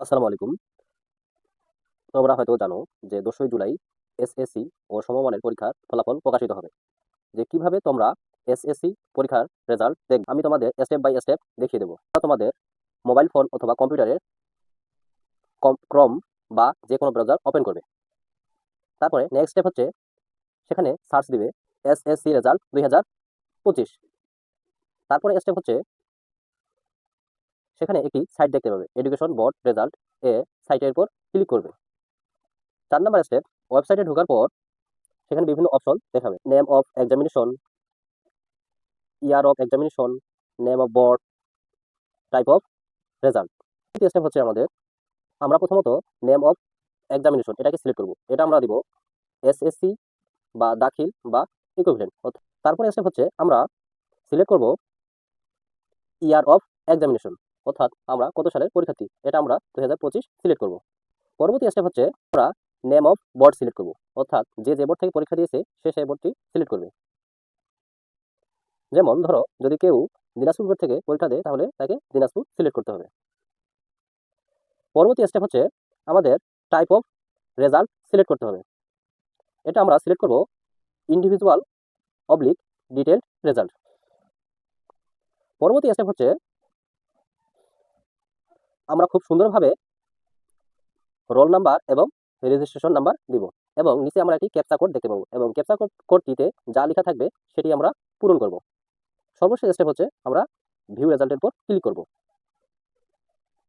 আসসালামু আলাইকুম। তোমরা হয়তো জানো যে দোসই জুলাই এসএসসি ও সমমানের পরীক্ষার ফলাফল প্রকাশিত হবে। যে কীভাবে তোমরা এসএসসি পরীক্ষার রেজাল্ট দেখ, আমি তোমাদের স্টেপ বাই স্টেপ দেখিয়ে দেবো। তোমাদের মোবাইল ফোন অথবা কম্পিউটারের ক্রম বা যে কোনো ব্রাউজার ওপেন করবে। তারপরে নেক্সট স্টেপ হচ্ছে, সেখানে সার্চ দিবে এসএসসি রেজাল্ট দুই হাজার পঁচিশ। তারপরে স্টেপ হচ্ছে সেখানে একটি সাইট দেখতে পাবে। এডুকেশন বোর্ড রেজাল্ট এ সাইটের উপর ক্লিক করবে। চার নাম্বার স্টেপ ওয়েবসাইটে ঢোকার পর সেখানে বিভিন্ন অপশন দেখাবে। Name of examination year of examination name of board type of result তৃতীয় স্টেপ হচ্ছে আমাদের, আমরা প্রথমত নেম অফ এক্সামিনেশন এটাকে সিলেক্ট করব। এটা আমরা দিব এসএসসি বা দাখিল বা ইকুইভ্যালেন্ট তারপরে স্টেপ হচ্ছে আমরা সিলেক্ট করব ইয়ার অফ এক্সামিনেশন অর্থাৎ আমরা কত সালের পরীক্ষার্থী? এটা আমরা দুই হাজার পঁচিশ সিলেক্ট করব। পরবর্তী স্টেপ হচ্ছে আমরা নেম অফ বোর্ড সিলেক্ট করব। অর্থাৎ যে যে বোর্ড থেকে পরীক্ষা দিয়েছে, সে সেই বোর্ডটি সিলেক্ট করবে। যেমন ধরো, যদি কেউ দিনাজপুর বোর্ড থেকে পরীক্ষা দেয়, তাহলে তাকে দিনাজপুর সিলেক্ট করতে হবে। পরবর্তী স্টেপ হচ্ছে আমাদের টাইপ অফ রেজাল্ট সিলেক্ট করতে হবে। এটা আমরা সিলেক্ট করব ইন্ডিভিজুয়াল অবলিক ডিটেলড রেজাল্ট পরবর্তী স্টেপ হচ্ছে আমরা খুব সুন্দরভাবে রোল নাম্বার এবং রেজিস্ট্রেশন নাম্বার দিব এবং নিচে আমরা একটি ক্যাপচা কোড দেখতে পাবো এবং ক্যাপচা কোডটিতে যা লেখা থাকবে সেটি আমরা পূরণ করব। সর্বশেষ স্টেপ হচ্ছে আমরা ভিউ রেজাল্টের উপর ক্লিক করব।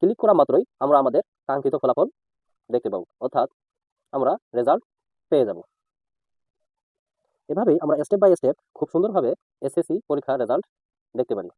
ক্লিক করা মাত্রই আমরা আমাদের কাঙ্ক্ষিত ফলাফল দেখতে পাবো, অর্থাৎ আমরা রেজাল্ট পেয়ে যাব। এভাবেই আমরা স্টেপ বাই স্টেপ খুব সুন্দরভাবে এসএসসি পরীক্ষার রেজাল্ট দেখতে পারি।